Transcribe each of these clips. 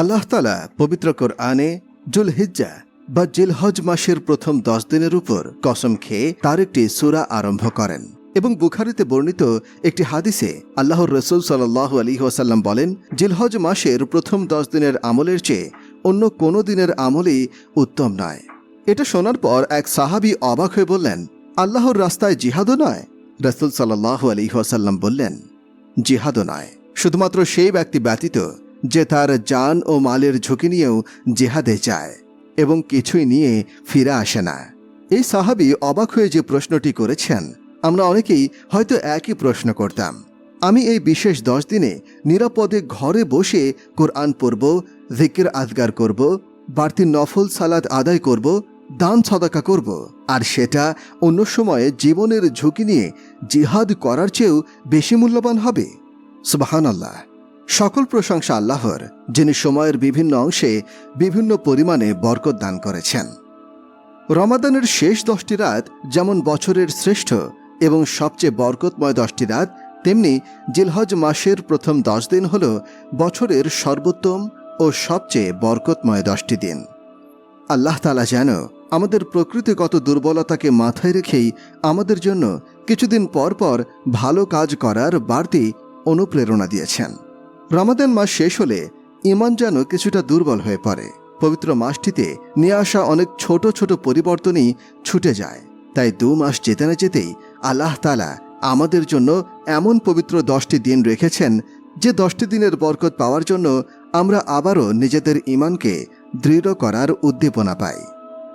আল্লাহ তালা পবিত্র কোরআনে জুল হিজ্জা বা জিলহজ মাসের প্রথম দশ দিনের উপর কসম খেয়ে তার একটি সুরা আরম্ভ করেন এবং বুখারিতে বর্ণিত একটি হাদিসে আল্লাহর রসুল সাল্লাহ আলী ওয়াসাল্লাম বলেন, জিলহজ মাসের প্রথম দশ দিনের আমলের চেয়ে অন্য কোনো দিনের আমলই উত্তম নয়। এটা শোনার পর এক সাহাবি অবাক হয়ে বললেন, আল্লাহর রাস্তায় জিহাদও নয়? রসুল সাল্লাহ আলী ওয়াসাল্লাম বললেন, জিহাদও নয়। শুধুমাত্র সেই ব্যক্তি ব্যতীত যে তার যান ও মালের ঝুঁকি নিয়েও জেহাদে যায় এবং কিছুই নিয়ে ফিরে আসে না। এই সাহাবি অবাক হয়ে যে প্রশ্নটি করেছেন, আমরা অনেকেই হয়তো একই প্রশ্ন করতাম। আমি এই বিশেষ দশ দিনে নিরাপদে ঘরে বসে কোরআন পড়ব, জিকির আজগার করব, বাড়তি নফল সালাদ আদায় করব, দান সদাকা করব, আর সেটা অন্য সময়ে জীবনের ঝুঁকি নিয়ে জিহাদ করার চেয়েও বেশি মূল্যবান হবে। সুবাহান আল্লাহ সকল প্রশংসা আল্লাহর, যিনি সময়ের বিভিন্ন অংশে বিভিন্ন পরিমাণে বরকত দান করেছেন। রমাদানের শেষ দশটি রাত যেমন বছরের শ্রেষ্ঠ এবং সবচেয়ে বরকতময় দশটি রাত, তেমনি জিলহজ মাসের প্রথম দশ দিন হল বছরের সর্বোত্তম ও সবচেয়ে বরকতময় দশটি দিন। আল্লাহ তালা যেন আমাদের প্রকৃতিগত দুর্বলতাকে মাথায় রেখেই আমাদের জন্য কিছুদিন পর পর ভালো কাজ করার বাড়তি অনুপ্রেরণা দিয়েছেন। রমাদান মাস শেষ হলে ইমান যেন কিছুটা দুর্বল হয়ে পড়ে। পবিত্র মাসটিতে নিয়ে আসা অনেক ছোট ছোট পরিবর্তনই ছুটে যায়। তাই দু মাস যেতে না যেতেই আল্লাহ তালা আমাদের জন্য এমন পবিত্র দশটি দিন রেখেছেন যে দশটি দিনের বরকত পাওয়ার জন্য আমরা আবারও নিজেদের ইমানকে দৃঢ় করার উদ্দীপনা পাই।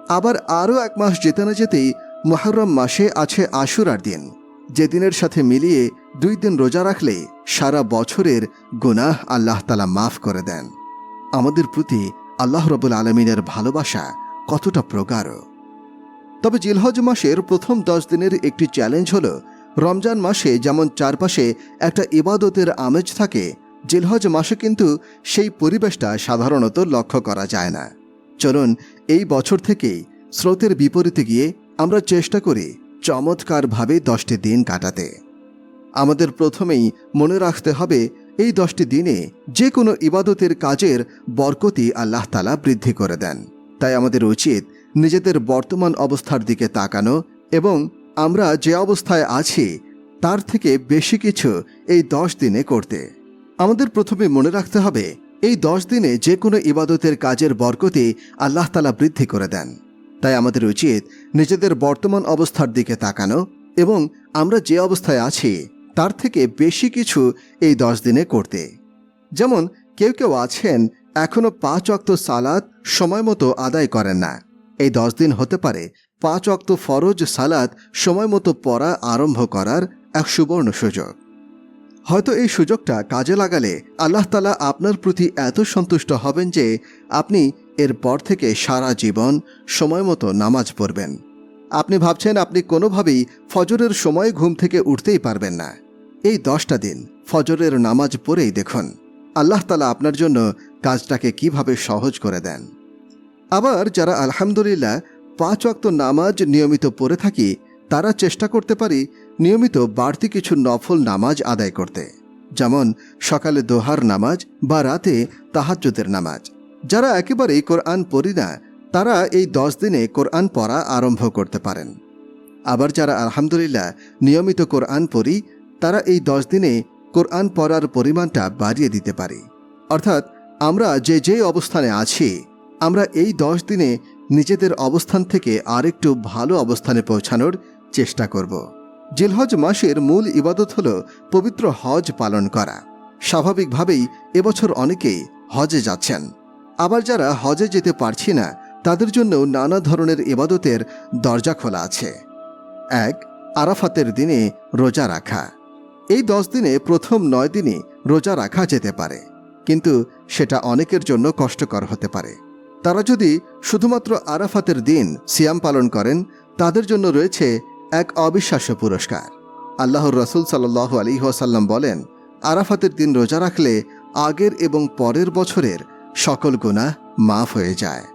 আবার আরও এক মাস যেতে না যেতেই মহরম মাসে আছে আশুরার দিন। যে দিনের সাথে মিলিয়ে দুই দিন রোজা রাখলে সারা বছরের গুনাহ আল্লাহ তালা মাফ করে দেন। আমাদের প্রতি আল্লাহ রবুল আলমিনের ভালোবাসা কতটা প্রগাঢ়। তবে জিলহজ মাসের প্রথম দশ দিনের একটি চ্যালেঞ্জ হল, রমজান মাসে যেমন চারপাশে একটা ইবাদতের আমেজ থাকে, জিলহজ মাসে কিন্তু সেই পরিবেশটা সাধারণত লক্ষ্য করা যায় না। চলুন এই বছর থেকেই স্রোতের বিপরীতে গিয়ে আমরা চেষ্টা করি চমৎকারভাবে দশটি দিন কাটাতে। আমাদের প্রথমেই মনে রাখতে হবে, এই দশটি দিনে যে কোনো ইবাদতের কাজের বরকতি আল্লাহ তালা বৃদ্ধি করে দেন। তাই আমাদের উচিত নিজেদের বর্তমান অবস্থার দিকে তাকানো এবং আমরা যে অবস্থায় আছি, তার থেকে বেশি কিছু এই দশ দিনে করতে। আমাদের প্রথমে মনে রাখতে হবে, এই দশ দিনে যে কোনো ইবাদতের কাজের বরকতি আল্লাহ তালা বৃদ্ধি করে দেন। তাই আমাদের উচিত নিজেদের বর্তমান অবস্থার দিকে তাকানো এবং আমরা যে অবস্থায় আছি তার থেকে বেশি কিছু এই দশ দিনে করতে। যেমন, কেউ কেউ আছেন এখনও পাঁচ অক্ত সালাদ সময় মতো আদায় করেন না। এই দশ দিন হতে পারে পাঁচ অক্ত ফরজ সালাদ সময় মতো পড়া আরম্ভ করার এক সুবর্ণ সুযোগ। হয়তো এই সুযোগটা কাজে লাগালে আল্লাহ তালা আপনার প্রতি এত সন্তুষ্ট হবেন যে আপনি এরপর থেকে সারা জীবন সময় মতো নামাজ পড়বেন। আপনি ভাবছেন আপনি কোনোভাবেই ফজরের সময় ঘুম থেকে উঠতেই পারবেন না। এই দশটা দিন ফজরের নামাজ পড়েই দেখুন। আল্লাহ তালা আপনার জন্য কাজটাকে কীভাবে সহজ করে দেন। আবার যারা আলহামদুলিল্লাহ পাঁচ অক্ত নামাজ নিয়মিত পড়ে থাকি, তারা চেষ্টা করতে পারি নিয়মিত বাড়তি কিছু নফল নামাজ আদায় করতে। যেমন সকালে দোহার নামাজ বা রাতে তাহাজ্জুদের নামাজ। যারা একেবারেই কোরআন পড়ি না তারা এই দশ দিনে কোরআন পড়া আরম্ভ করতে পারেন। আবার যারা আলহামদুলিল্লাহ নিয়মিত কোরআন পড়ি, তারা এই দশ দিনে কোরআন পড়ার পরিমাণটা বাড়িয়ে দিতে পারি। অর্থাৎ আমরা যে যে অবস্থানে আছি, আমরা এই দশ দিনে নিজেদের অবস্থান থেকে আরেকটু ভালো অবস্থানে পৌঁছানোর চেষ্টা করব। জিলহজ মাসের মূল ইবাদত হল পবিত্র হজ পালন করা। স্বাভাবিকভাবেই এবছর অনেকেই হজে যাচ্ছেন। আবার যারা হজে যেতে পারছি না তাদের জন্যও নানা ধরনের ইবাদতের দরজা খোলা আছে। এক, আরাফাতের দিনে রোজা রাখা। এই দশ দিনে প্রথম নয় দিনই রোজা রাখা যেতে পারে, কিন্তু সেটা অনেকের জন্য কষ্টকর হতে পারে। তারা যদি শুধুমাত্র আরাফাতের দিন সিয়াম পালন করেন, তাদের জন্য রয়েছে এক অবিশ্বাস্য পুরস্কার। আল্লাহর রসুল সাল্লাহ আলী ওসাল্লাম বলেন, আরাফাতের দিন রোজা রাখলে আগের এবং পরের বছরের সকল গুণা মাফ হয়ে যায়।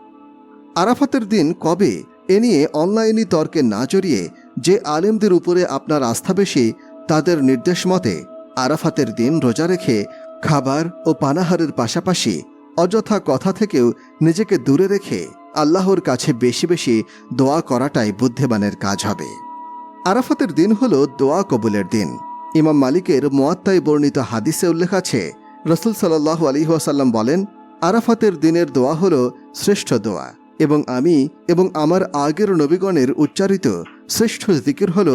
আরাফাতের দিন কবে? এ নিয়ে অনলাইনে তর্কে না জড়িয়ে যে আলেমদের উপরে আপনার আস্থা বেশি, তাদের নির্দেশ মতে আরাফাতের দিন রোজা রেখে খাবার ও পানাহারের পাশাপাশি অযথা কথা থেকেও নিজেকে দূরে রেখে আল্লাহর কাছে বেশি বেশি দোয়া করাটাই বুদ্ধিমানের কাজ হবে। আরাফাতের দিন হল দোয়া কবুলের দিন। ইমাম মালিকের মোয়াত্তায় বর্ণিত হাদিসে উল্লেখ আছে, রসুল সাল্লাহ আলিহাসাল্লাম বলেন, আরাফাতের দিনের দোয়া হল শ্রেষ্ঠ দোয়া। এবং আমি এবং আমার আগের নবীগণের উচ্চারিত শ্রেষ্ঠ জিকির হল,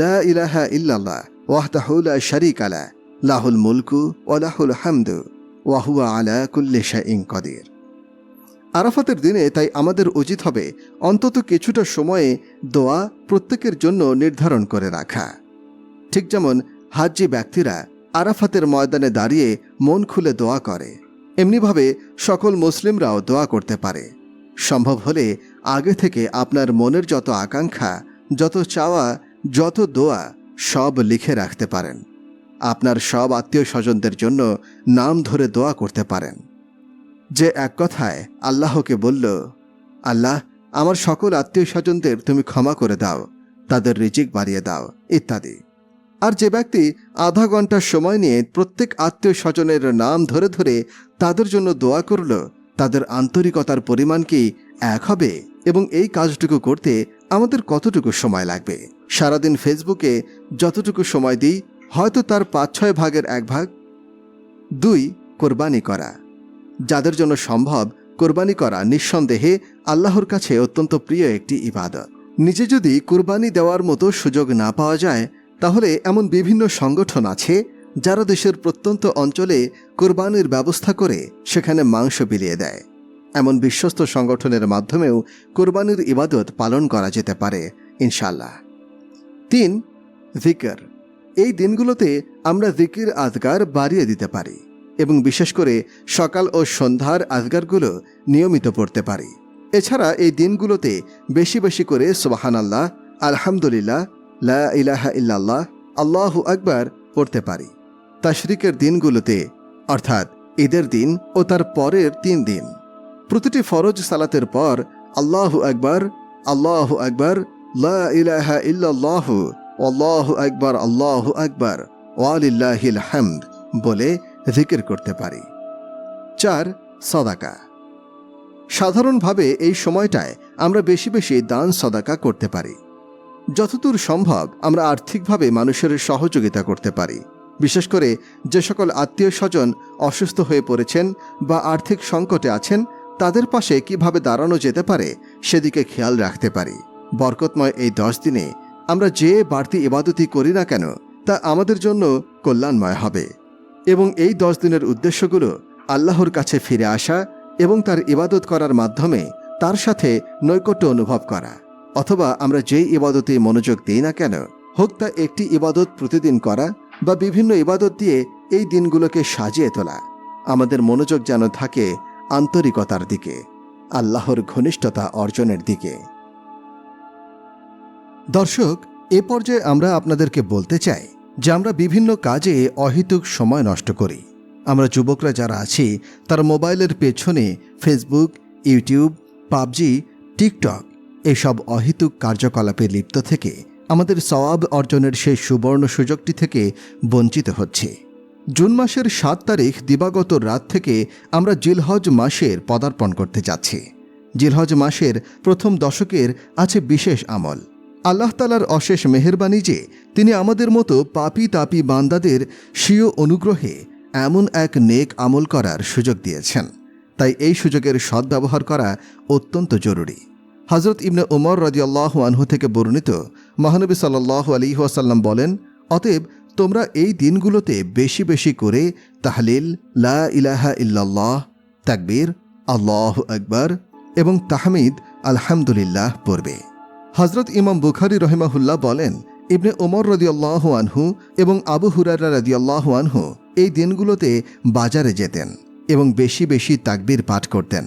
লা ইলাহা ইল্লাল্লাহ ওয়াহতাহুলা শরিক আলা লাহুল মুলকু ওলাহুল হামদু ওয়াহুয়া আলা কুল্লে শাইং কদির। আরাফাতের দিনে তাই আমাদের উচিত হবে অন্তত কিছুটা সময়ে দোয়া প্রত্যেকের জন্য নির্ধারণ করে রাখা। ঠিক যেমন হাজ্জি ব্যক্তিরা আরাফাতের ময়দানে দাঁড়িয়ে মন খুলে দোয়া করে, এমনিভাবে সকল মুসলিমরাও দোয়া করতে পারে। সম্ভব হলে আগে থেকে আপনার মনের যত আকাঙ্ক্ষা, যত চাওয়া, যত দোয়া, সব লিখে রাখতে পারেন। আপনার সব আত্মীয় স্বজনদের জন্য নাম ধরে দোয়া করতে পারেন। যে এক কথায় আল্লাহকে বলল, আল্লাহ, আমার সকল আত্মীয় স্বজনদের তুমি ক্ষমা করে দাও, তাদের রিজিক বাড়িয়ে দাও, ইত্যাদি। আর যে ব্যক্তি আধা ঘণ্টার সময় নিয়ে প্রত্যেক আত্মীয় স্বজনের নাম ধরে ধরে তাদের জন্য দোয়া করল তাদের আন্তরিকতার পরিমাণ কি এক হবে? এবং এই কাজটুকু করতে আমাদের কতটুকু সময় লাগবে? সারাদিন ফেসবুকে যতটুকু সময় দিই, হয়তো তার পাঁচ ছয় ভাগের এক ভাগ। দুই, কোরবানি করা। যাদের জন্য সম্ভব কোরবানি করা নিঃসন্দেহে আল্লাহর কাছে অত্যন্ত প্রিয় একটি ইবাদত। নিজে যদি কোরবানি দেওয়ার মতো সুযোগ না পাওয়া যায়, তাহলে এমন বিভিন্ন সংগঠন আছে যারা দেশের প্রত্যন্ত অঞ্চলে কোরবানির ব্যবস্থা করে, সেখানে মাংস বিলিয়ে দেয়। এমন বিশ্বস্ত সংগঠনের মাধ্যমেও কোরবানির ইবাদত পালন করা যেতে পারে ইনশাল্লাহ তিন, জিকর। এই দিনগুলোতে আমরা জিকির আজগার বাড়িয়ে দিতে পারি এবং বিশেষ করে সকাল ও সন্ধ্যার আজগারগুলো নিয়মিত পড়তে পারি। এছাড়া এই দিনগুলোতে বেশি বেশি করে সোবাহান আল্লাহ আলহামদুলিল্লাহ, লা ইলাহা ইল্লাল্লাহ, আল্লাহু আকবার পড়তে পারি। তাশরিকের দিনগুলোতে, অর্থাৎ ঈদের দিন ও তার পরের তিন দিন। প্রতিটি ফরজ সালাতের পর আল্লাহু আকবার আল্লাহু আকবার ইলাহা ইল্লাল্লাহু, আল্লাহু আকবার আল্লাহু আকবার, ওয়ালিল্লাহিল হামদ বলে জিকির করতে পারি। চার, সদাকা। সাধারণভাবে এই সময়টায় আমরা বেশি বেশি দান সদাকা করতে পারি। যতদূর সম্ভব আমরা আর্থিকভাবে মানুষের সহযোগিতা করতে পারি। বিশেষ করে যে সকল আত্মীয় স্বজন অসুস্থ হয়ে পড়েছেন বা আর্থিক সংকটে আছেন, তাদের পাশে কীভাবে দাঁড়ানো যেতে পারে সেদিকে খেয়াল রাখতে পারি। বরকতময় এই দশ দিনে আমরা যে বাড়তি ইবাদতি করি না কেন, তা আমাদের জন্য কল্যাণময় হবে। এবং এই দশ দিনের উদ্দেশ্যগুলো আল্লাহর কাছে ফিরে আসা এবং তার ইবাদত করার মাধ্যমে তার সাথে নৈকট্য অনুভব করা। অথবা আমরা যেই ইবাদতে মনোযোগ দিই না কেন, হোক তা একটি ইবাদত প্রতিদিন করা বা বিভিন্ন ইবাদত দিয়ে এই দিনগুলোকে সাজিয়ে তোলা। আমাদের মনোযোগ যেন থাকে আন্তরিকতার দিকে, আল্লাহর ঘনিষ্ঠতা অর্জনের দিকে। দর্শক, এ পর্যায়ে আমরা আপনাদেরকে বলতে চাই যে আমরা বিভিন্ন কাজে অহেতুক সময় নষ্ট করি। আমরা যুবকরা যারা আছি, তার মোবাইলের পেছনে ফেসবুক ইউটিউব পাবজি টিকটক এসব অহেতুক কার্যকলাপে লিপ্ত থেকে আমাদের সওয়াব অর্জনের সেই সুবর্ণ সুযোগটি থেকে বঞ্চিত হচ্ছে। জুন মাসের সাত তারিখ দিবাগত রাত থেকে আমরা জিলহজ মাসের পদার্পণ করতে যাচ্ছি। জিলহজ মাসের প্রথম দশকের আছে বিশেষ আমল। আল্লাহ তালার অশেষ মেহরবানি যে, তিনি আমাদের মতো পাপি তাপি বান্দাদের স্বীয় অনুগ্রহে এমন এক নেক আমল করার সুযোগ দিয়েছেন। তাই এই সুযোগের সদ্ব্যবহার করা অত্যন্ত জরুরি। হজরত ইবনে উমর রাজিয়াল্লাহ আনহু থেকে বর্ণিত মহানবী সাল্লাহ আলী ওয়াসাল্লাম বলেন, অতএব তোমরা এই দিনগুলোতে বেশি বেশি করে তাহলিল, লা ইলাহা ইল্লাল্লাহ, তাকবীর, আল্লাহ আকবর এবং তাহমিদ, আলহামদুলিল্লাহ পড়বে। হজরত ইমাম বুখারি রহিমাহুল্লাহ বলেন, ইবনে ওমর রদিয়াল্লাহ আনহু এবং আবু হুরারা রদিয়াল্লাহ আনহু এই দিনগুলোতে বাজারে যেতেন এবং বেশি বেশি তাকবীর পাঠ করতেন,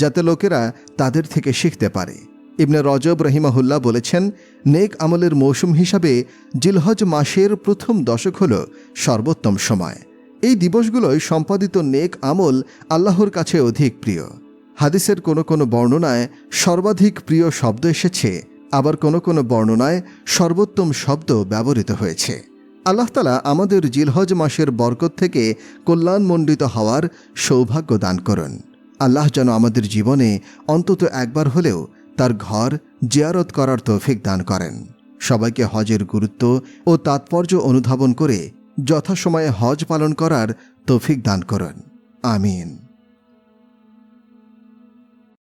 যাতে লোকেরা তাদের থেকে শিখতে পারে। ইবনে রজব রহিমাহুল্লাহ বলেছেন নেক আমলের মৌসুম হিসাবে জিলহজ মাসের প্রথম দশক হল সর্বোত্তম সময়। এই দিবসগুলোয় সম্পাদিত নেক আমল আল্লাহর কাছে অধিক প্রিয়। হাদিসের কোনো কোনো বর্ণনায় সর্বাধিক প্রিয় শব্দ এসেছে, আবার কোনো কোনো বর্ণনায় সর্বোত্তম শব্দ ব্যবহৃত হয়েছে। আল্লাহ তালা আমাদের জিলহজ মাসের বরকত থেকে কল্যাণমণ্ডিত হওয়ার সৌভাগ্য দান করুন। আল্লাহ যেন আমাদের জীবনে অন্তত একবার হলেও তার ঘর জিয়ারত করার তৌফিক দান করেন। সবাইকে হজের গুরুত্ব ও তাৎপর্য অনুধাবন করে যথাসময়ে হজ পালন করার তৌফিক দান করেন। আমিন।